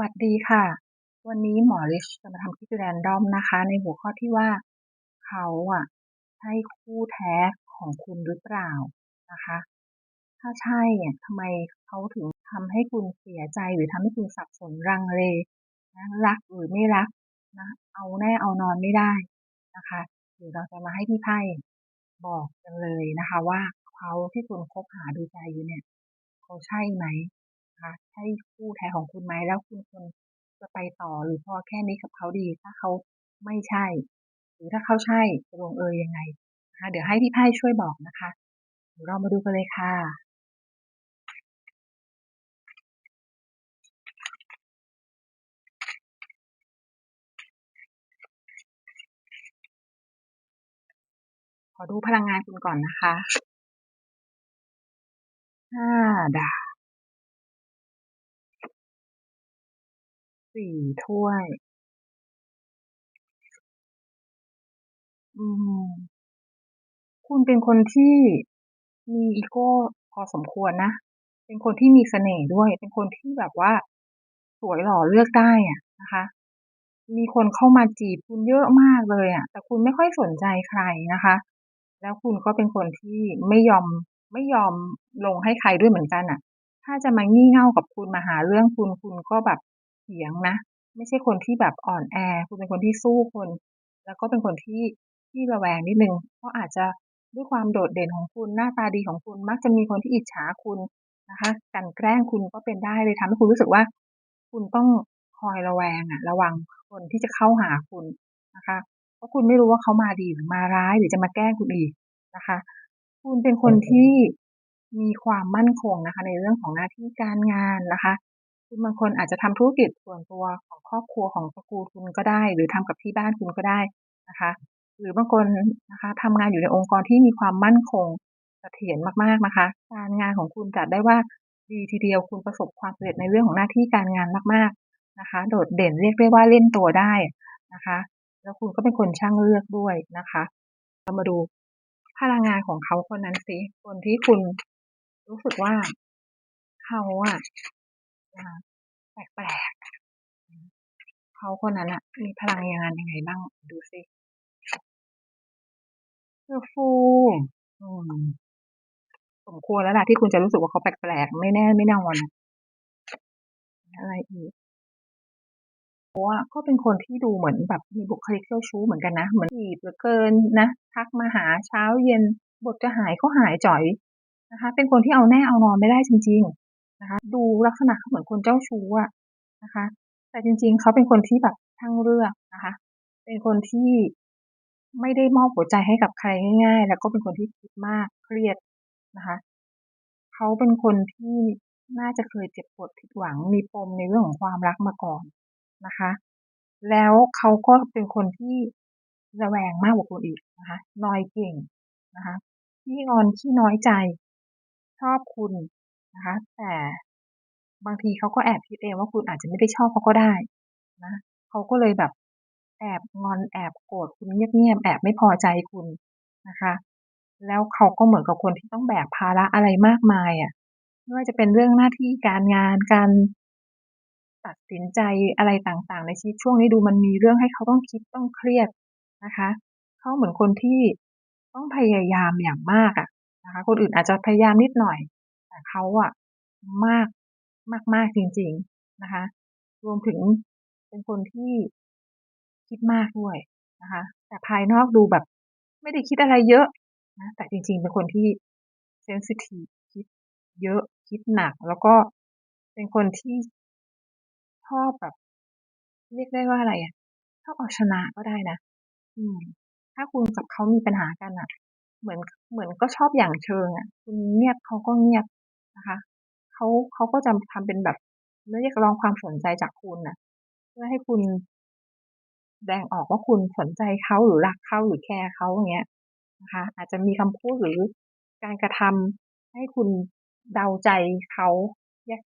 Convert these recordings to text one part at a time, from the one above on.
วัสดีค่ะ วันนี้หมอริชจะมาทำคลิปแรนดอมนะคะ ในหัวข้อที่ว่า เขาอะใช่คู่แท้ของคุณหรือเปล่านะคะ ถ้าใช่เนี่ยทำไมเขาถึงทำให้คุณเสียใจหรือทำให้คุณสับสนรังเลนะรักหรือไม่รักนะเอาแน่เอานอนไม่ได้นะคะเดี๋ยวเราจะมาให้พี่ไพ่บอกกันเลยนะคะ ว่าเขาที่คุณคบหาดูใจอยู่เนี่ย เขาใช่ไหม คะ ใช่คู่แท้ของคุณไหม แล้วคุณควรจะไปต่อหรือพอแค่นี้กับเขาดี ถ้าเขาไม่ใช่ หรือถ้าเขาใช่จะลงเอยยังไงนะคะเดี๋ยวให้พี่ไพ่ช่วยบอกนะคะเดี๋ยวเรามาดูกันเลยค่ะขอดูพลังงานคุณก่อนนะคะห้าดาบ สี่ถ้วยอืม คุณเป็นคนที่มีอีโก้พอสมควรนะ เป็นคนที่มีเสน่ห์ด้วย เป็นคนที่แบบว่า สวยหล่อเลือกได้อะนะคะ มีคนเข้ามาจีบคุณเยอะมากเลยอะแต่คุณไม่ค่อยสนใจใครนะคะ แล้วคุณก็เป็นคนที่ไม่ยอมไม่ยอมลงให้ใครด้วยเหมือนกันอะถ้าจะมางี่เง่ากับคุณมาหาเรื่องคุณคุณก็แบบ เถียงนะ ไม่ใช่คนที่แบบอ่อนแอ คุณเป็นคนที่สู้คน แล้วก็เป็นคนที่ที่ระแวงนิดนึงเพราะอาจจะด้วยความโดดเด่นของคุณหน้าตาดีของคุณมักจะมีคนที่อิจฉาคุณนะคะกันแกล้งคุณก็เป็นได้เลยทำให้คุณรู้สึกว่า คุณต้องคอยระแวงอะระวังคนที่จะเข้าหาคุณนะคะ เพราะคุณไม่รู้ว่าเขามาดีหรือมาร้ายหรือจะมาแกล้งคุณอีกนะคะ คุณเป็นคนที่มีความมั่นคงนะคะ ในเรื่องของหน้าที่การงานนะคะ คุณบางคนอาจจะทำธุรกิจส่วนตัวของครอบครัวของตระกูลคุณก็ได้ หรือทำกับที่บ้านคุณก็ได้นะคะ หรือบางคนนะคะทำงานอยู่ในองค์กรที่มีความมั่นคงเสถียรมากๆนะคะ การงานของคุณจัดได้ว่าดีทีเดียวคุณประสบความสำเร็จในเรื่องของหน้าที่การงานมากๆนะคะ โดดเด่นเรียกได้ว่าเล่นตัวได้นะคะ แล้วคุณก็เป็นคนช่างเลือกด้วยนะคะเรามาดูพลังงานของเขาคนนั้นสิคนที่คุณรู้สึกว่าเขาอะ แปลกๆเขาคนนั้นอะมีพลังงานยังไงบ้าง ดูสิเออฟูสมควรแล้วล่ะที่คุณจะรู้สึกว่าเขาแปลกๆไม่แน่ไม่นอนอะไรอีกเพราะว่าก็เป็นคนที่ดูเหมือนแบบมีบุคลิกเจ้าชู้เหมือนกันนะเหมือนจีบเหลือเกินนะทักมาหาเช้าเย็นบทจะหายก็หายจ่อยนะคะ เป็นคนที่เอาแน่เอานอนไม่ได้จริงๆ นะคะ ดูลักษณะเขาเหมือนคนเจ้าชู้อะนะคะ แต่จริงๆเขาเป็นคนที่แบบช่างเลือกนะคะ เป็นคนที่ไม่ได้มอบหัวใจให้กับใครง่าย ๆ แล้วก็เป็นคนที่คิดมากเครียดนะคะเขาเป็นคนที่น่าจะเคยเจ็บปวดผิดหวังมีปมในเรื่องของความรักมาก่อนนะคะ แล้วเขาก็เป็นคนที่ระแวงมากกว่าคนอีกนะคะนอยเก่งนะคะขี้งอนขี้น้อยใจ ชอบคุณ นะคะ แต่บางทีเขาก็แอบคิดเองว่าคุณอาจจะไม่ได้ชอบเขาก็ได้นะเขาก็เลยแบบแอบงอนแอบโกรธคุณเงียบๆแอบไม่พอใจคุณนะคะ แล้วเขาก็เหมือนกับคนที่ต้องแบกภาระอะไรมากมายอะ่ะไม่ว่าจะเป็นเรื่องหน้าที่การงานการตัดสินใจอะไรต่างๆ ในชีวิตช่วงนี้ดูมันมีเรื่องให้เขาต้องคิดต้องเครียดนะคะเขาเหมือนคนที่ต้องพยายามอย่างมากอะนะคะ คนอื่นอาจจะพยายามนิดหน่อย แต่เขาอะมากมากมากจริง ๆนะคะ รวมถึงเป็นคนที่คิดมากด้วยนะคะ แต่ภายนอกดูแบบไม่ได้คิดอะไรเยอะนะแต่จริง ๆ เป็นคนที่เซนซิทีฟคิดเยอะคิดหนัก แล้วก็เป็นคนที่ชอบแบบเรียกได้ว่าอะไรอะชอบเอาชนะก็ได้นะอืม ถ้าคุณกับเขามีปัญหากันอะ เหมือนเหมือนก็ชอบอย่างเชิงอะ คุณเงียบเขาก็เงียบ นะคะเขาเขาก็จะทำเป็นแบบเรียกร้องความสนใจจากคุณน่ะ เพื่อให้คุณแสดงออกว่าคุณสนใจเขาหรือรักเขาหรือแคร์เขาอย่างเงี้ยนะคะอาจจะมีคำพูดหรือการกระทำให้คุณเดาใจเขา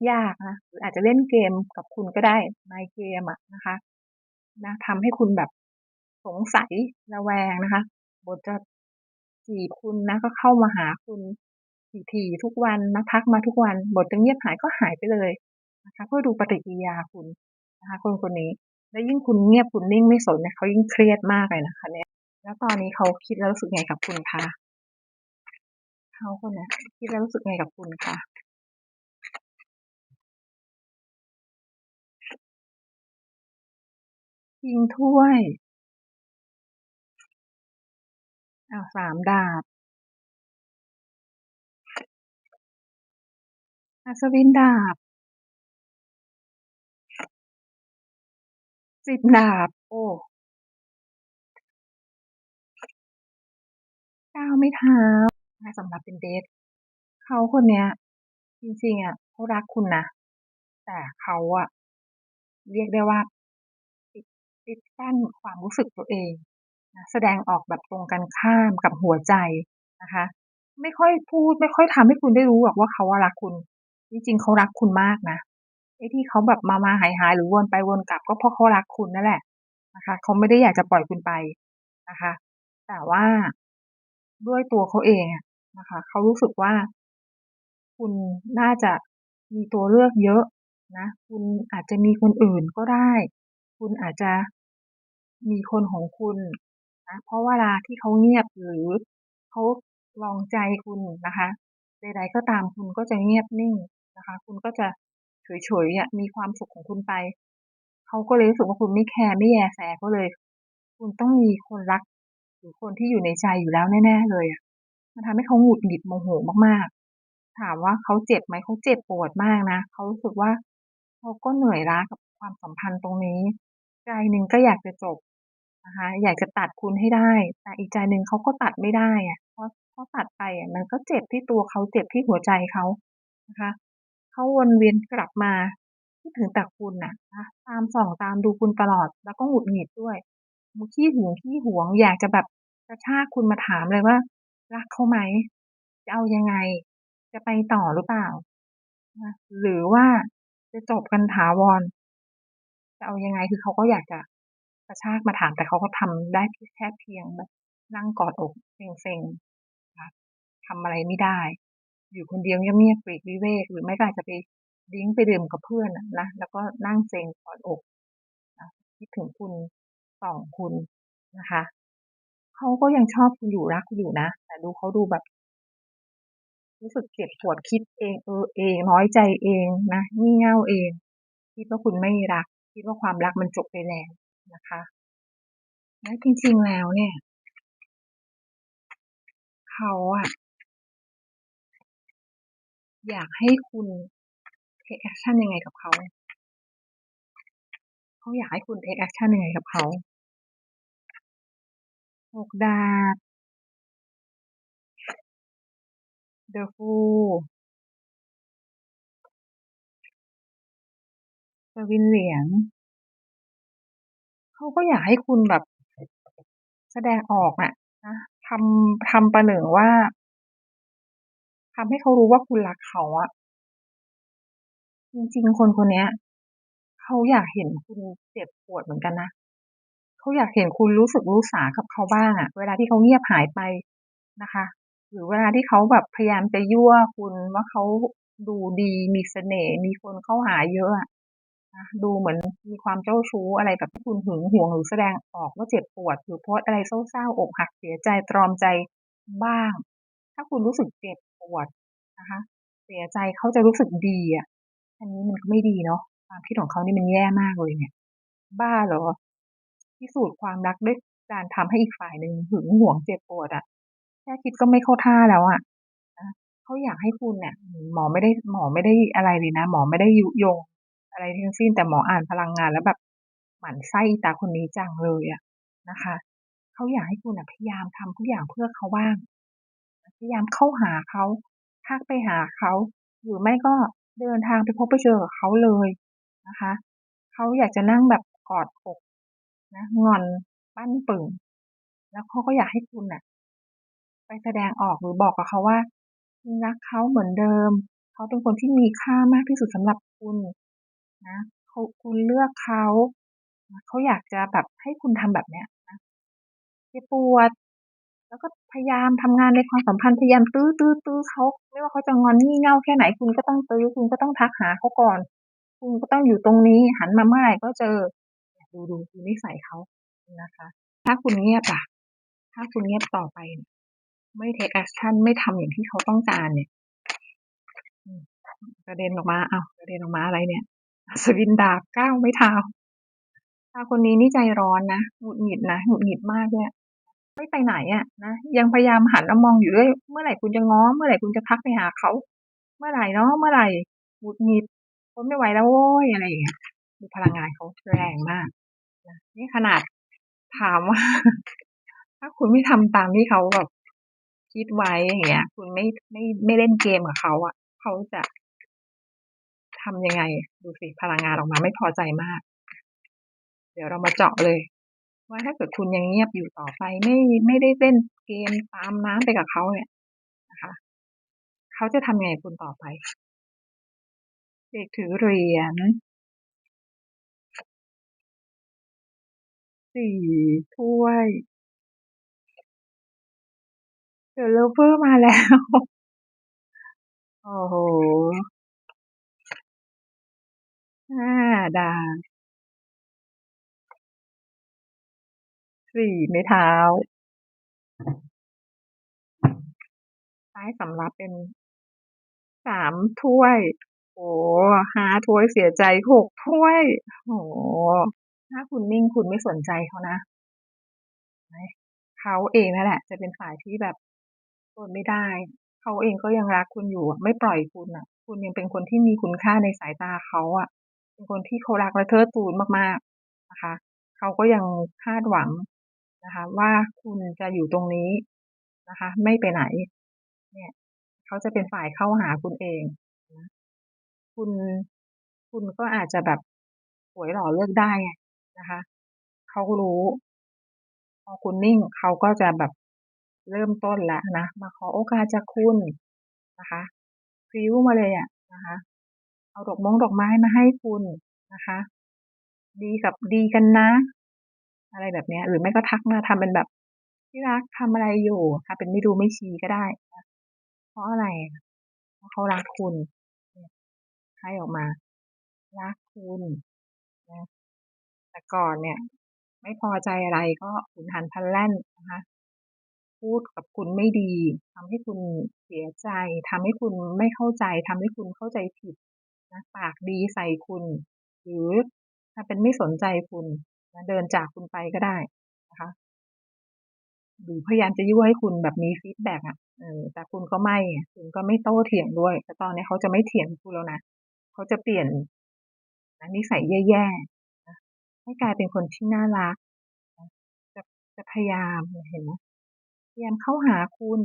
ยากๆนะหรืออาจจะเล่นเกมกับคุณก็ได้ในเกมอะนะคะนะทำให้คุณแบบสงสัยระแวงนะคะบทจะจีบคุณนะก็เข้ามาหาคุณ ถี่ๆทุกวันนะทักมาทุกวันบทจะเงียบหายก็หายไปเลยนะคะเพื่อดูปฏิกิริยาคุณนะคะคนคนนี้ แล้วยิ่งคุณเงียบคุณนิ่งไม่สนเนี่ยเขายิ่งเครียดมากเลยนะคะเนี่ยแล้วตอนนี้เขาคิดแล้วรู้สึกไงกับคุณคะเขาคนนี้คิดแล้วรู้สึกไงกับคุณคะคิงถ้วยอ้าวสามดาบ อัศวินดาบ สิบดาบ โอ้เก้าไม่เท้าสำหรับเป็นเดทเขาคนเนี้ย จริงๆอะเขารักคุณนะ แต่เขาอะ เรียกได้ว่าปิดปิดกั้นความรู้สึกตัวเองนะแสดงออกแบบตรงกันข้ามกับหัวใจนะคะ ไม่ค่อยพูด ไม่ค่อยทำให้คุณได้รู้หรอกว่าเขารักคุณ จริงๆเขารักคุณมากนะไอ้ที่เขาแบบมามาหายหายหรือวนไปวนกลับ ก็เพราะเขารักคุณนั่นแหละนะคะเขาไม่ได้อยากจะปล่อยคุณไปนะคะ แต่ว่าด้วยตัวเขาเองนะคะเขารู้สึกว่า คุณน่าจะมีตัวเลือกเยอะนะ คุณอาจจะมีคนอื่นก็ได้ คุณอาจจะมีคนของคุณนะเพราะเวลาที่เขาเงียบหรือเขาลองใจคุณนะคะใดๆก็ตามคุณก็จะเงียบนิ่ง นะคะ คุณก็จะเฉยๆอะมีความสุขของคุณไป เขาก็เลยรู้สึกว่าคุณไม่แคร์ไม่แยแสก็เลย คุณต้องมีคนรัก หรือคนที่อยู่ในใจอยู่แล้วแน่ ๆ เลยอะมันทำให้เขาหงุดหงิดโมโหมากๆ ถามว่าเขาเจ็บไหมเขาเจ็บปวดมากนะเขารู้สึกว่าเขาก็เหนื่อยล้ากับความสัมพันธ์ตรงนี้ ใจหนึ่งก็อยากจะจบนะคะอยากจะตัดคุณให้ได้ แต่อีกใจหนึ่งเขาก็ตัดไม่ได้อะเพราะเขาตัดไปอะมันก็เจ็บที่ตัวเขาเจ็บที่หัวใจเขานะคะ เขาวนเวียนกลับมาคิดถึงแต่คุณน่ะนะตามส่องตามดูคุณตลอด แล้วก็หงุดหงิดด้วยมุขี้หึงขี้หวง อยากจะแบบกระชากคุณมาถามเลยว่า รักเขาไหมจะเอายังไง จะไปต่อหรือเปล่าหรือว่าจะจบกันถาวร จะเอายังไงคือเขาก็อยากจะกระชากมาถามแต่เขาก็ทำได้แค่เพียงแบบนั่งกอดอกเซ็งๆทำอะไรไม่ได้ อยู่คนเดียวเงียบๆปลีกวิเวก หรือไม่ก็อาจจะไปดิ้งไปดื่มกับเพื่อนนะแล้วก็นั่งเซ็งกอดอกคิดถึงคุณส่องคุณนะคะเขาก็ยังชอบคุณอยู่รักคุณอยู่นะ แต่ดูเขาดูแบบ รู้สึกเจ็บปวดคิดเองเออเองน้อยใจเองนะงี่เง่าเองคิดว่าคุณไม่รัก คิดว่าความรักมันจบไปแล้วนะคะและจริงๆแล้วเนี่ย เขาอะ อยากให้คุณเทคแอคชั่นยังไงกับเขา เขาอยากให้คุณเทคแอคชั่นยังไงกับเขาหกดาบ The Fool สวินเหรียญเขาก็อยากให้คุณแบบแสดงออกอะนะทำทำประหนึ่งว่า ทำให้เขารู้ว่าคุณรักเขาอะจริงๆ คนคนนี้เขาอยากเห็นคุณเจ็บปวดเหมือนกันนะเขาอยากเห็นคุณรู้สึกรู้สากับเขาบ้างอะเวลาที่เขาเงียบหายไปนะคะ หรือเวลาที่เขาแบบพยายามจะยั่วคุณว่าเขาดูดีมีเสน่ห์มีคนเข้าหาเยอะอะดูเหมือนมีความเจ้าชู้อะไรแบบที่คุณหึงหวงหรือแสดงออกว่าเจ็บปวด หรือโพสอะไรเศร้าๆอกหักเสียใจตรอมใจบ้าง ถ้าคุณรู้สึกเจ็บ วดนะคะ เสียใจเขาจะรู้สึกดีอะ อันนี้มันก็ไม่ดีเนาะความคิดของเขานี่มันแย่มากเลยเนี่ย บ้าเหรอพิสูจน์ความรักด้วยการทำให้อีกฝ่ายหนึ่งหึงหวงเจ็บปวดอะแค่คิดก็ไม่เข้าท่าแล้วอะเขาอยากให้คุณเนี่ยหมอไม่ได้หมอไม่ได้อะไรเลยนะ หมอไม่ได้ยุยง อะไรทั้งสิ้นแต่หมออ่านพลังงานแล้วแบบหมั่นไส้ตาคนนี้จังเลยอะนะคะเขาอยากให้คุณพยายามทำทุกอย่างเพื่อเขาบ้าง พยายามเข้าหาเขา ทักไปหาเขา หรือไม่ก็เดินทางไปพบไปเจอกับเขาเลยนะคะ เขาอยากจะนั่งแบบกอดอกนะงอนปั้นปึ่ง แล้วเขาก็อยากให้คุณน่ะ ไปแสดงออกหรือบอกกับเขาว่าคุณรักเขาเหมือนเดิม เขาเป็นคนที่มีค่ามากที่สุดสำหรับคุณนะเขาคุณเลือกเขา เขาอยากจะแบบให้คุณทำแบบเนี้ยนะเจ็บปวด แล้วก็พยายามทำงานในความสัมพันธ์พยายามตื้อตื้อตื้อเขาไม่ว่าเขาจะงอนงี่เง่าแค่ไหนคุณก็ต้องตื้อคุณก็ต้องทักหาเขาก่อน คุณก็ต้องอยู่ตรงนี้ หันมาเมื่อไหร่ก็เจอดูดูดูนิสัยเขานะคะ ถ้าคุณเงียบอะ ถ้าคุณเงียบต่อไป ไม่ take action ไม่ทำอย่างที่เขาต้องการเนี่ยกระเด็นออกมาเอากระเด็นออกมาอะไรเนี่ยสวินดาบก้าวไม่เท้าถ้าคนนี้นี่ใจร้อนนะหงุดหงิดนะหงุดหงิดมากเนี่ย ไม่ไปไหนอะนะยังพยายามหันมามองอยู่ด้วยเมื่อไหร่คุณจะง้อ เมื่อไหร่คุณจะทักไปหาเขา เมื่อไหร่เนาะเมื่อไหร่หงุดหงิดทนไม่ไหวแล้วโว้ยอะไรอย่างเงี้ยดูพลังงานเขาแรงมากนะนี่ขนาดถามว่า ถ้าคุณไม่ทำตามที่เขาแบบคิดไว้อย่างเงี้ย คุณไม่ไม่ไม่เล่นเกมกับเขาอะเขาจะทำยังไง ดูสิพลังงานออกมาไม่พอใจมาก เดี๋ยวเรามาเจาะเลย ว่าถ้าเกิดคุณยังเงียบอยู่ต่อไปไม่ไม่ได้เล่นเกมตามน้ำไปกับเขาเนี่ยนะคะเขาจะทำไงคุณต่อไป เด็กถือเหรียญสี่ถ้วยเดอะเลเวอร์มาแล้ว โอ้โหห้าดาบ สี่ไม้เท้าท้ายสำรับเป็นสามถ้วย โอ้ห้าถ้วยเสียใจหกถ้วย โอ้ถ้าคุณนิ่งคุณไม่สนใจเขานะเขาเองนั่นแหละ จะเป็นฝ่ายที่แบบทนไม่ได้ เขาเองก็ยังรักคุณอยู่ไม่ปล่อยคุณอะ คุณยังเป็นคนที่มีคุณค่าในสายตาเขาอะ เป็นคนที่เขารักและเทิดทูนมากๆนะคะ เขาก็ยังคาดหวัง นะคะ ว่าคุณจะอยู่ตรงนี้นะคะ ไม่ไปไหน เนี่ยเขาจะเป็นฝ่ายเข้าหาคุณเองนะคุณคุณก็อาจจะแบบสวยหล่อเลือกได้นะคะเขารู้ พอคุณนิ่งเขาก็จะแบบเริ่มต้นแล้วนะมาขอโอกาสจากคุณนะคะพริ้วมาเลยอะนะคะ เอาดอกมงดอกไม้มาให้คุณนะคะ ดีกับดีกันนะ อะไรแบบนี้หรือไม่ก็ทักมาทำเป็นแบบที่รักทำอะไรอยู่ค่ะเป็นไม่ดูไม่ชี้ก็ได้เพราะอะไรเพราะเขารักคุณให้ออกมา รักคุณนะแต่ก่อนเนี่ย ไม่พอใจอะไรก็ขุนหันพันแล่นนะคะพูดกับคุณไม่ดีทำให้คุณเสียใจทำให้คุณไม่เข้าใจทำให้คุณเข้าใจผิดนะปากดีใส่คุณ หรือถ้าเป็นไม่สนใจคุณ เดินจากคุณไปก็ได้นะคะหรือพยายามจะยั่วให้คุณแบบมีฟีดแบ็กอะเออแต่คุณก็ไม่ คุณก็ไม่โต้เถียงด้วย แต่ตอนนี้เขาจะไม่เถียงคุณแล้วนะเขาจะเปลี่ยนนิสัยแย่ๆให้กลายเป็นคนที่น่ารักจะจะพยายามเห็นไหมพยายามเข้าหาคุณ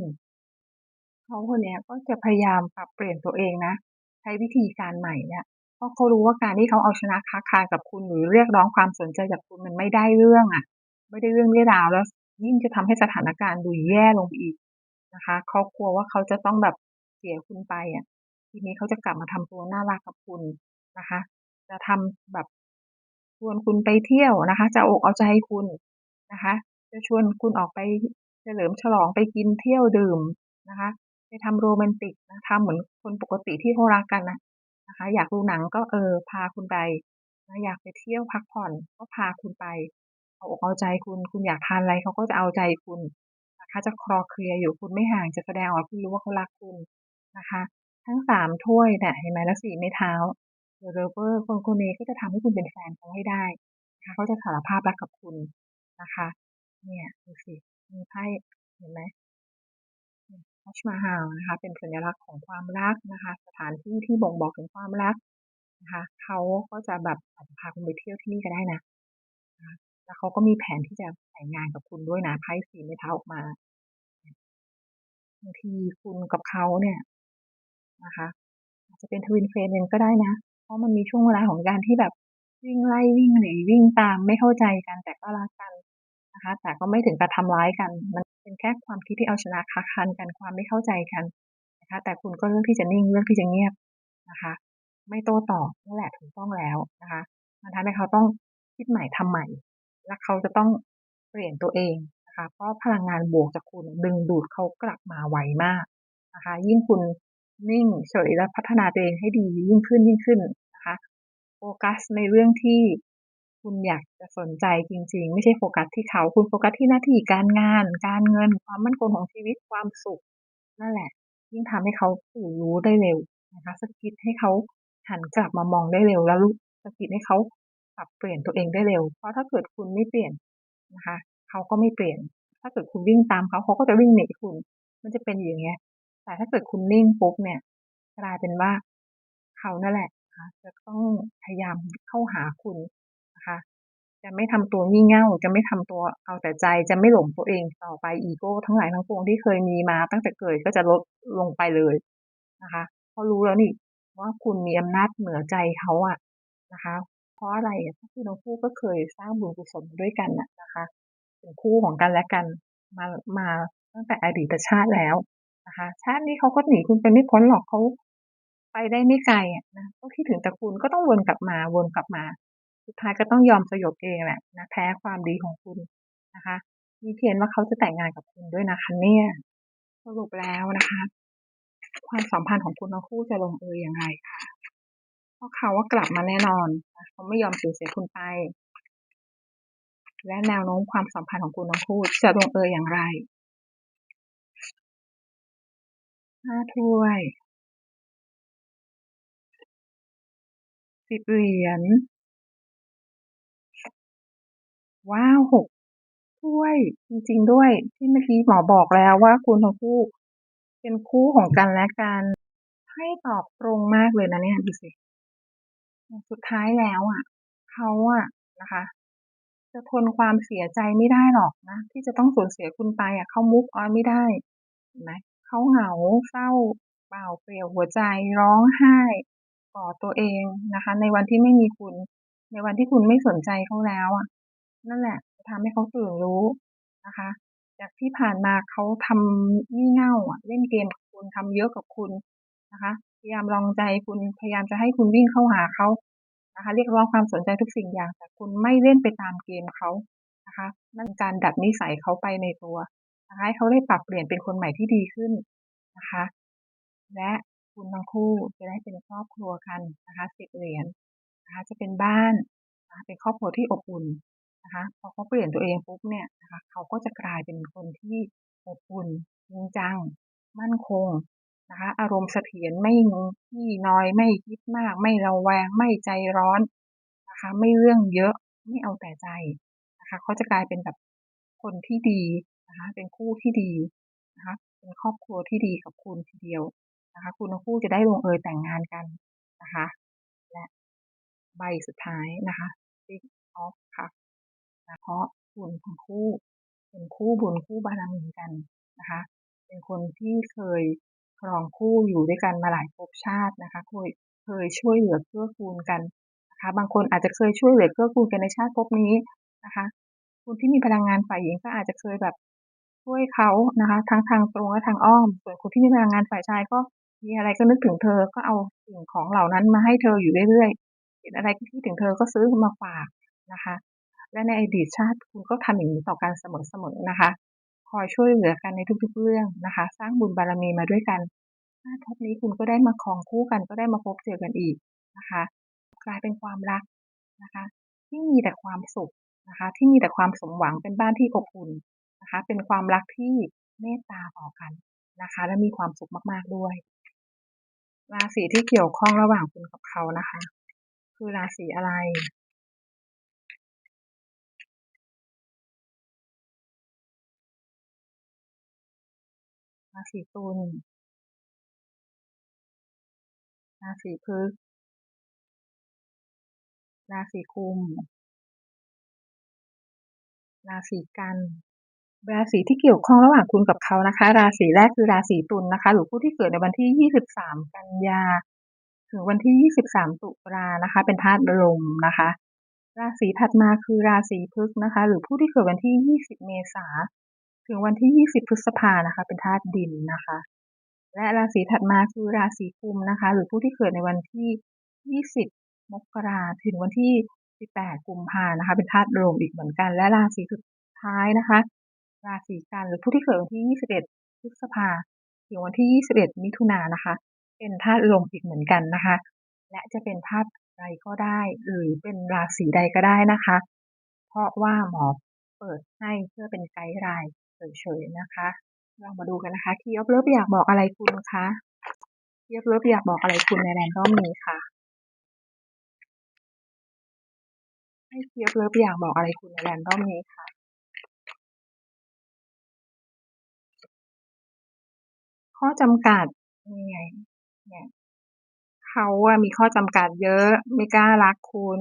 เขาคนนี้ก็จะพยายามปรับเปลี่ยนตัวเองนะใช้วิธีการใหม่เนี่ย ราะเขารู้ว่าการที่เขาเอาชนะค้าคากับคุณหรือเรียกร้องความสนใจจากคุณมันไม่ได้เรื่องอะ ไม่ได้เรื่องไม่ราวแล้ว ยิ่งจะทำให้สถานการณ์ดูแย่ลงไปอีกนะคะเขากลัวว่าเขาจะต้องแบบเสียคุณไปอะ ทีนี้เขาจะกลับมาทำตัวน่ารักกับคุณนะคะ จะทำแบบชวนคุณไปเที่ยวนะคะ จะอกเอาใจคุณนะคะ จะชวนคุณออกไปเฉลิมฉลองไปกินเที่ยวดื่มนะคะ ไปทำโรแมนติกนะทำเหมือนคนปกติที่เขารักกันนะ นะคะ อยากดูหนังก็เออพาคุณไป อยากไปเที่ยวพักผ่อนก็พาคุณไป เอาอกเอาใจคุณ คุณอยากทานอะไรเขาก็จะเอาใจคุณนะคะ จะคลอเคลียอยู่คุณไม่ห่างจะแสดงออกคุณรู้ว่าเขารักคุณนะคะ ทั้งสามถ้วยเนี่ยเห็นไหมแล้วสี่ไม้เท้าเดอะเรเวอร์คนคนนี้ก็จะทำให้คุณเป็นแฟนเขาให้ได้นะคะเขาจะสารภาพรักกับคุณนะคะ เนี่ยดูสิมีไพ่เห็นไหม ทัชมาฮาลนะคะเป็นสัญลักษณ์ของความรักนะคะ สถานที่ที่บ่งบอกถึงความรักนะคะเขาก็จะแบบอาจจะพาคุณไปเที่ยวที่นี่ก็ได้นะแล้วเขาก็มีแผนที่จะแต่งงานกับคุณด้วยนะไพ่สีไม่เท้าออกมาบางทีคุณกับเขาเนี่ยนะคะอาจจะเป็นทวินเฟรนยังก็ได้นะ เพราะมันมีช่วงเวลาของการที่แบบวิ่งไล่วิ่งหนีวิ่งตามไม่เข้าใจกันแต่ก็รักกัน นะคะ แต่ก็ไม่ถึงกับทำร้ายกัน มันเป็นแค่ความคิดที่เอาชนะคักคันกันความไม่เข้าใจกันนะคะ แต่คุณก็เลือกที่จะนิ่งเลือกที่จะเงียบนะคะ ไม่โต้ตอบนั่นแหละถูกต้องแล้วนะคะมันทำให้เขาต้องคิดใหม่ทำใหม่ และเขาจะต้องเปลี่ยนตัวเองนะคะเพราะพลังงานบวกจากคุณดึงดูดเขากลับมาไวมากนะคะ ยิ่งคุณนิ่งเฉยและพัฒนาตัวเองให้ดียิ่งขึ้นยิ่งขึ้นนะคะโฟกัสในเรื่องที่ คุณอยากจะสนใจจริง ๆ ไม่ใช่โฟกัสที่เขา คุณโฟกัสที่หน้าที่การงาน การเงิน ความมั่นคงของชีวิต ความสุข นั่นแหละ ยิ่งทำให้เขาตื่นรู้ได้เร็วนะคะสกิดให้เขาหันกลับมามองได้เร็ว แล้วสกิดให้เขาปรับเปลี่ยนตัวเองได้เร็ว เพราะถ้าเกิดคุณไม่เปลี่ยนนะคะ เขาก็ไม่เปลี่ยน ถ้าเกิดคุณวิ่งตามเขาเขาก็จะวิ่งหนีคุณ มันจะเป็นอย่างเงี้ย แต่ถ้าเกิดคุณนิ่งปุ๊บเนี่ย กลายเป็นว่าเขานั่นแหละจะต้องพยายามเข้าหาคุณ นะคะจะไม่ทำตัวงี่เง่าจะไม่ทำตัวเอาแต่ใจจะไม่หลงตัวเองต่อไปอีโก้ทั้งหลายทั้งปวงที่เคยมีมาตั้งแต่เกิดก็จะลดลงไปเลยนะคะเพราะรู้แล้วนี่ว่าคุณมีอำนาจเหนือใจเขาอะนะคะ เพราะอะไรเพราะคุณทั้งคู่ก็เคยสร้างบุญกุศลด้วยกันนะคะเป็นคู่ของกันและกันมามาตั้งแต่อดีตชาติแล้วนะคะ ชาตินี้เขาก็หนีคุณไปไม่พ้นหรอกเขาไปได้ไม่ไกลนะก็คิดถึงแต่คุณก็ต้องวนกลับมาวนกลับมา สุดท้ายก็ต้องยอมสยบเองแหละนะแพ้ความดีของคุณนะคะ มีเขียนว่าเขาจะแต่งงานกับคุณด้วยนะคะเนี่ยสรุปแล้วนะคะ ความสัมพันธ์ของคุณทั้งคู่จะลงเอยยังไงคะเพราะเขาว่ากลับมาแน่นอนเขาไม่ยอมสูญเสียคุณไป และแนวโน้มความสัมพันธ์ของคุณทั้งคู่จะลงเอยอย่างไรห้าถ้วยสิบเหรียญ ว้าว หก ถ้วย จริง ๆ ด้วย ที่เมื่อกี้หมอบอกแล้วว่าคุณทั้งคู่ เป็นคู่ของกันและกัน ให้ตอบตรงมากเลยนะเนี่ยดูสิ สุดท้ายแล้วอะ เขาอะนะคะ จะทนความเสียใจไม่ได้หรอกนะ ที่จะต้องสูญเสียคุณไปอะเขามุกออนไม่ได้เห็นไหมเขาเหงาเศร้าเปล่าเปลี่ยวหัวใจร้องไห้กอตัวเองนะคะ ในวันที่ไม่มีคุณ ในวันที่คุณไม่สนใจเขาแล้วอะ นั่นแหละจะทำให้เขาตื่นรู้นะคะ จากที่ผ่านมาเขาทำงี่เง่าเล่นเกมกับคุณทำเยอะกับคุณนะคะ พยายามลองใจคุณพยายามจะให้คุณวิ่งเข้าหาเขานะคะ เรียกร้องความสนใจทุกสิ่งอย่าง แต่คุณไม่เล่นไปตามเกมเขานะคะ นั่นการดัดนิสัยเขาไปในตัวนะคะให้เขาได้ปรับเปลี่ยนเป็นคนใหม่ที่ดีขึ้นนะคะ และคุณทั้งคู่จะได้เป็นครอบครัวกันนะคะสิบเหรียญนะคะ จะเป็นบ้านเป็นครอบครัวที่อบอุ่น นะคะพอเขาเปลี่ยนตัวเองปุ๊บเนี่ยนะคะเขาก็จะกลายเป็นคนที่อบอุ่นจริงจัง มั่นคงนะคะ อารมณ์เสถียรไม่งที่น้อยไม่คิดมาก ไม่ระแวงไม่ใจร้อนนะคะ ไม่เรื่องเยอะไม่เอาแต่ใจนะคะเขาจะกลายเป็นแบบคนที่ดีนะคะเป็นคู่ที่ดีนะคะเป็นครอบครัวที่ดีกับคุณทีเดียวนะคะ คุณทั้งคู่จะได้ลงเอยแต่งงานกันนะคะ และใบสุดท้ายนะคะ Six of Cups เพราะคุณทั้งคู่ เป็นคู่บุญคู่บารมีกันนะคะ เป็นคนที่เคยครองคู่อยู่ด้วยกันมาหลายภพชาตินะคะเคยเคยช่วยเหลือเกื้อกูลกันนะคะ บางคนอาจจะเคยช่วยเหลือเกื้อกูลกันในชาติภพนี้นะคะคุณที่มีพลังงานฝ่ายหญิงก็อาจจะเคยแบบช่วยเขานะคะ ทั้งทางตรงและทางอ้อม ส่วนคนที่มีพลังงานฝ่ายชายก็มีอะไรก็นึกถึงเธอก็เอาสิ่งของเหล่านั้นมาให้เธออยู่เรื่อยๆเห็นอะไรที่คิดถึงเธอก็ซื้อมาฝากนะคะ และในอดีตชาติคุณก็ทำอย่างนี้ต่อกันเสมอๆนะคะ คอยช่วยเหลือกันในทุกๆเรื่องนะคะ สร้างบุญบารมีมาด้วยกันชาติภพนี้คุณก็ได้มาครองคู่กันก็ได้มาพบเจอกันอีกนะคะ กลายเป็นความรักนะคะ ที่มีแต่ความสุขนะคะ ที่มีแต่ความสมหวังเป็นบ้านที่อบอุ่นนะคะ เป็นความรักที่เมตตาต่อกันนะคะ และมีความสุขมากๆด้วย ราศีที่เกี่ยวข้องระหว่างคุณกับเขานะคะ คือราศีอะไร ราศีตุล ราศีพฤษภราศีกุม ราศีกัน ราศีที่เกี่ยวข้องระหว่างคุณกับเขานะคะ ราศีแรกคือราศีตุลนะคะ หรือผู้ที่เกิดในวันที่ 23 กันยา ถึงวันที่ 23 ตุลานะคะ เป็นธาตุลมนะคะ ราศีถัดมาคือราศีพฤษนะคะ หรือผู้ที่เกิดวันที่ 20 เมษา ถึงวันที่ 20 พฤษภานะคะ เป็นธาตุดินนะคะ และราศีถัดมาคือราศีกุมนะคะ หรือผู้ที่เกิดในวันที่ 20 มกราถึงวันที่ 18 กุมภานะคะ เป็นธาตุลมอีกเหมือนกัน และราศีสุดท้ายนะคะ ราศีกันหรือผู้ที่เกิดวันที่ 21 พฤษภาถึงวันที่ 21 มิถุนายนนะคะ เป็นธาตุลมอีกเหมือนกันนะคะ และจะเป็นธาตุใดก็ได้ หรือเป็นราศีใดก็ได้นะคะ เพราะว่าหมอเปิดให้เพื่อเป็นไกด์ไลน์ เฉยๆนะคะ เรามาดูกันนะคะที่อัพเลิฟอยากบอกอะไรคุณคะที่อัพเลิฟอยากบอกอะไรคุณในแรนดอมนี้ค่ะให้เทียบเลิฟอยากบอกอะไรคุณในแรนดอมนี้ค่ะข้อจำกัดนี่ไงเนี่ยเขาอะมีข้อจำกัดเยอะไม่กล้ารักคุณ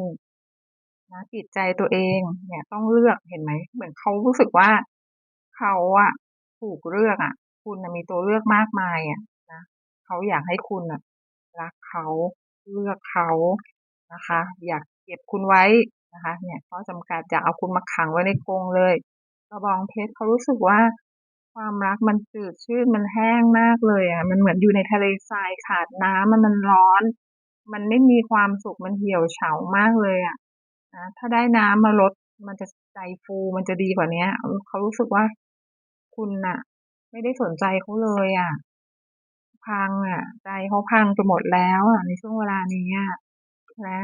นะจิตใจตัวเอง เนี่ยต้องเลือกเห็นไหมเหมือนเขารู้สึกว่า เขาอะถูกเลือกอะคุณนะมีตัวเลือกมากมายอะนะเขาอยากให้คุณอะรักเขาเลือกเขานะคะ อยากเก็บคุณไว้นะคะ เนี่ยข้อจำกัดอยากเอาคุณมาขังไว้ในกรงเลยกระบองเพชรเขารู้สึกว่าความรักมันจืดชืดมันแห้งมากเลยอะมันเหมือนอยู่ในทะเลทรายขาดน้ำมันมันร้อน มันไม่มีความสุขมันเหี่ยวเฉามากเลยอะนะถ้าได้น้ำมาลดมันจะใจฟูมันจะดีกว่านี้เขารู้สึกว่า คุณน่ะ ไม่ได้สนใจเขาเลยอะพังอะใจเขาพังไปหมดแล้วอะในช่วงเวลานี้อะและ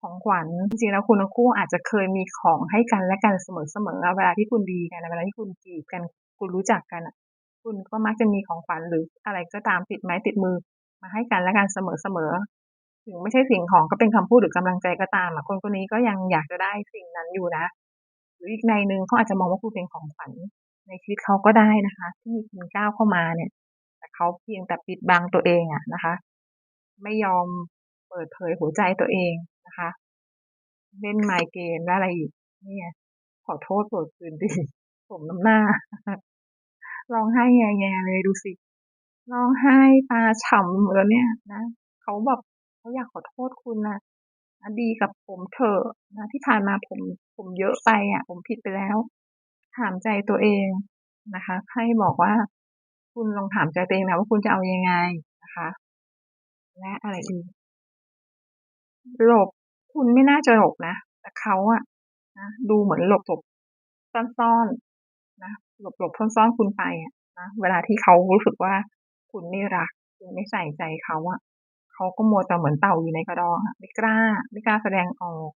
ของขวัญจริงๆแล้วคุณทั้งคู่อาจจะเคยมีของให้กันและกันเสมอๆเวลาที่คุณดีกันเวลาที่คุณจีบกันคุณรู้จักกันอะคุณก็มักจะมีของขวัญหรืออะไรก็ตามติดไม้ติดมือ มาให้กันและกันเสมอๆถึงไม่ใช่สิ่งของก็เป็นคำพูดหรือกำลังใจก็ตามอะคนคนนี้ก็ยังอยากจะได้สิ่งนั้นอยู่นะ หรืออีกในหนึ่งเขาอาจจะมองว่าคุณเป็นของขวัญ ในชีวิตเขาก็ได้นะคะ ที่มีคุณก้าวเข้ามาเนี่ย แต่เขาเพียงแต่ปิดบังตัวเองอะนะคะ ไม่ยอมเปิดเผยหัวใจตัวเองนะคะ เล่นไมเกมและอะไรอีกเนี่ยขอโทษโปรดคืนดีผมน้ำหน้าร้องไห้แง่ๆเลยดูสิร้องไห้ตาฉ่ำหมดแล้วเนี่ยนะเขาแบบเขาอยากขอโทษคุณนะดีกับผมเถอะนะที่ผ่านมาผมผมเยอะไปอะ ผมผิดไปแล้ว ถามใจตัวเองนะคะให้บอกว่า คุณลองถามใจตัวเองนะว่าคุณจะเอายังไงนะคะ และอะไรอีกหลบคุณไม่น่าจะหลบนะแต่เขาอะนะดูเหมือนหลบหลบซ่อนๆนะหลบหลบซ่อนๆคุณไปอะนะเวลาที่เขารู้สึกว่าคุณไม่รักคุณไม่ใส่ใจเขาอะเขาก็มัวแต่เหมือนเต่าอยู่ในกระดองไม่กล้า ไม่กล้าแสดงออก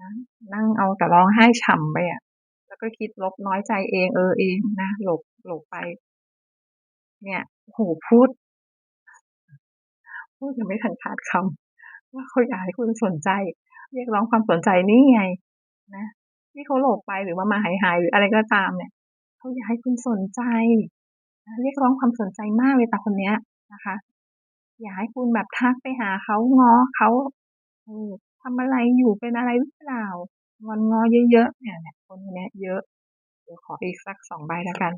นะนั่งเอาแต่ร้องไห้ฉ่ำไปอะ แล้วก็คิดลบน้อยใจเองเออเองนะหลบหลบไป เนี่ยโหพูดพูดยังไม่ทันขาดคำว่าเขาอยากให้คุณสนใจ เรียกร้องความสนใจนี่ไง นะที่เขาหลบไปหรือว่ามาหายหายหรืออะไรก็ตามเนี่ยเขาอยากให้คุณสนใจเรียกร้องความสนใจมากเลยแต่คนเนี้ยนะคะ อยากให้คุณแบบทักไปหาเขาง้อเขาเออทำอะไรอยู่เป็นอะไรหรือเปล่างอนงอเยอะๆเนี่ย คนเนี้ยเยอะ เดี๋ยวขออีกสักสองใบแล้วกัน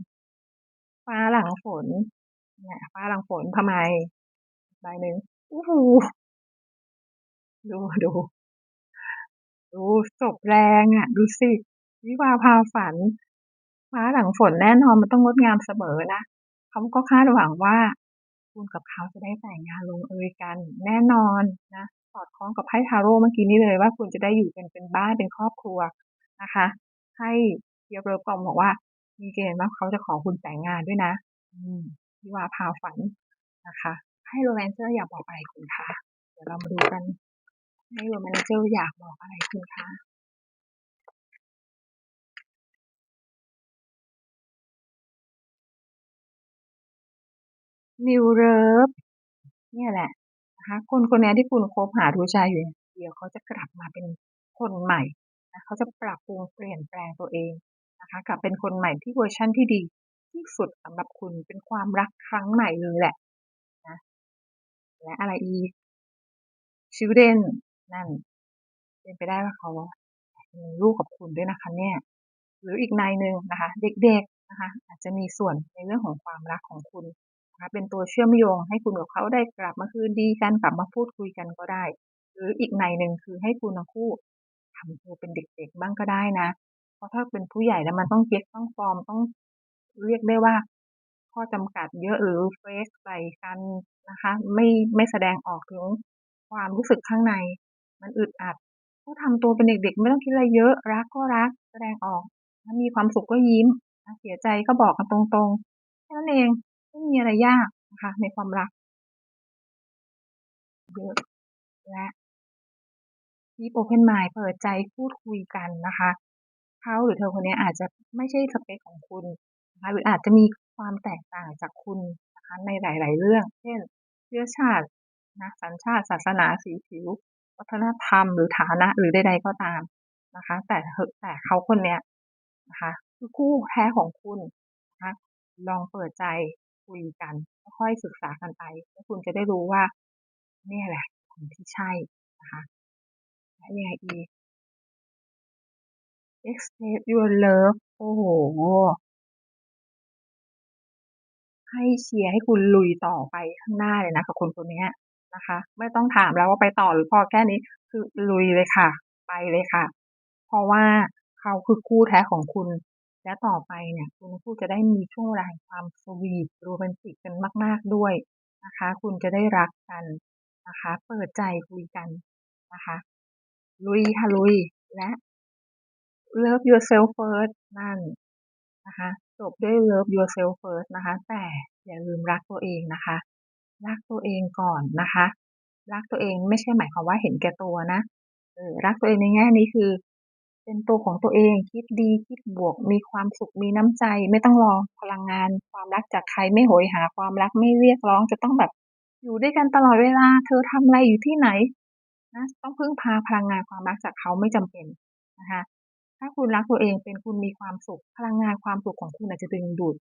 ฟ้าหลังฝน เนี่ยฟ้าหลังฝนทำไม ใบหนึ่งอู้หูดูดูดูจบแรงอะ ดูสิวิวาพาฝัน ฟ้าหลังฝนแน่นอนมันต้องงดงามเสมอนะเขาก็คาดหวังว่า คุณกับเขาจะได้แต่งงานลงเอยกัน แน่นอนนะสอดคล้องกับไพ่ทาโร่เมื่อกี้นี้เลยว่าคุณจะได้อยู่กันเป็นบ้านเป็นครอบครัวนะคะ ให้เยเบิร์กอมบอกว่า มีเกณฑ์ว่าเขาจะขอคุณแต่งงานด้วยนะ อืมวิวาพาฝันนะคะให้โรแมนเจอร์อยากบอกอะไรคุณคะเดี๋ยวเรามาดูกัน ให้โรแมนเจอร์อยากบอกอะไรคุณคะนิวเลิฟเนี่ยแหละนะคะคนคนนี้ที่คุณคบหาดูใจอยู่ เดี๋ยวเขาจะกลับมาเป็นคนใหม่ เขาจะปรับปรุงเปลี่ยนแปลงตัวเองนะคะกลับเป็นคนใหม่ที่เวอร์ชั่นที่ดีที่สุดสำหรับคุณเป็นความรักครั้งใหม่เลยแหละนะและอะไรอีกชิวเดนนั่น เป็นไปได้ว่าเขามีลูกกับคุณด้วยนะคะ เนี่ย หรืออีกนายหนึ่งนะคะ เด็กๆนะคะ อาจจะมีส่วนในเรื่องของความรักของคุณนะคะเป็นตัวเชื่อมโยงให้คุณกับเขาได้กลับมาคืนดีกันกลับมาพูดคุยกันก็ได้ หรืออีกในหนึ่งคือให้คุณทั้งคู่ ทำตัวเป็นเด็กๆบ้างก็ได้นะ เพราะถ้าเป็นผู้ใหญ่แล้วมันต้องเก็กต้องฟอร์มต้องเรียกได้ว่า ข้อจำกัดเยอะหรือเฟซใส่กันนะคะ ไม่ไม่แสดงออกถึงความรู้สึกข้างใน มันอึดอัดก็ทำตัวเป็นเด็กๆ ไม่ต้องคิดอะไรเยอะรักก็รักแสดงออกถ้ามีความสุขก็ยิ้มเสียใจก็บอกกันตรงๆแค่นั้นเองไม่มีอะไรยากนะคะในความรักเยอะและ keep open mind เปิดใจพูดคุยกันนะคะ เขาหรือเธอคนนี้อาจจะไม่ใช่สเปคของคุณนะคะหรืออาจจะมีความแตกต่างจากคุณนะคะในหลาย ๆ เรื่อง เช่น เชื้อชาตินะสัญชาติศาสนาสีผิว วัฒนธรรมหรือฐานะหรือใด ๆ ก็ตามนะคะ แต่แต่เขาคนเนี้ยนะคะคือคู่แท้ของคุณนะคะลองเปิดใจคุยกัน ค่อยศึกษากันไปแล้วคุณจะได้รู้ว่า เนี่ยแหละคนที่ใช่นะคะ และยังไงอีก express your love โอ้โห ให้เชียร์ให้คุณลุยต่อไปข้างหน้าเลยนะกับคนคนนี้นะคะ ไม่ต้องถามแล้วว่าไปต่อหรือพอแค่นี้คือลุยเลยค่ะ ไปเลยค่ะ เพราะว่าเขาคือคู่แท้ของคุณ และต่อไปเนี่ย คุณคู่จะได้มีช่วงเวลาแห่งความสวีทโรแมนติกกันมาก ๆด้วยนะคะ คุณจะได้รักกันนะคะ เปิดใจคุยกันนะคะ ลุยค่ะลุย และ love yourself first นั่นนะคะจบด้วย love yourself first นะคะ แต่อย่าลืมรักตัวเองนะคะ รักตัวเองก่อนนะคะ รักตัวเองไม่ใช่หมายความว่าเห็นแก่ตัวนะเออรักตัวเองในแง่นี้คือ เป็นตัวของตัวเองคิดดีคิดบวก มีความสุขมีน้ำใจ ไม่ต้องรอพลังงาน ความรักจากใครไม่โหยหา ความรักไม่เรียกร้องจะต้องแบบอยู่ด้วยกันตลอดเวลา เธอทำอะไรอยู่ที่ไหน นะต้องพึ่งพาพลังงานความรักจากเขาไม่จำเป็นนะคะถ้าคุณรักตัวเองเป็นคุณมีความสุข พลังงานความสุขของคุณอาจจะดึงดูด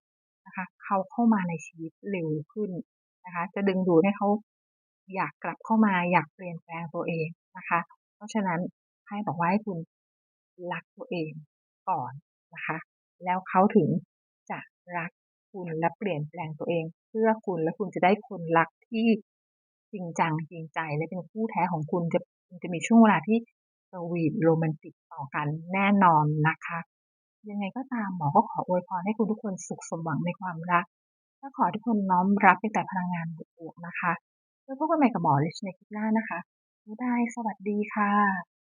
นะคะ เขาเข้ามาในชีวิตเร็วขึ้นนะคะ จะดึงดูดให้เขาอยากกลับเข้ามาอยากเปลี่ยนแปลงตัวเองนะคะ เพราะฉะนั้นให้บอกว่าให้คุณรักตัวเองก่อนนะคะ แล้วเขาถึงจะรักคุณและเปลี่ยนแปลงตัวเอง เพื่อคุณและคุณจะได้คนรักที่ จริงจังจริงใจและเป็นคู่แท้ของคุณจะจะมีช่วงเวลาที่สวีทโรแมนติกต่อกันแน่นอนนะคะ ยังไงก็ตามหมอก็ขออวยพรให้คุณทุกคนสุขสมหวังในความรักและขอทุกคนน้อมรับแต่พลังงานบวกๆนะคะแล้วพบกันใหม่กับหมอลิชในคลิปหน้านะคะบ๊ายบายสวัสดีค่ะ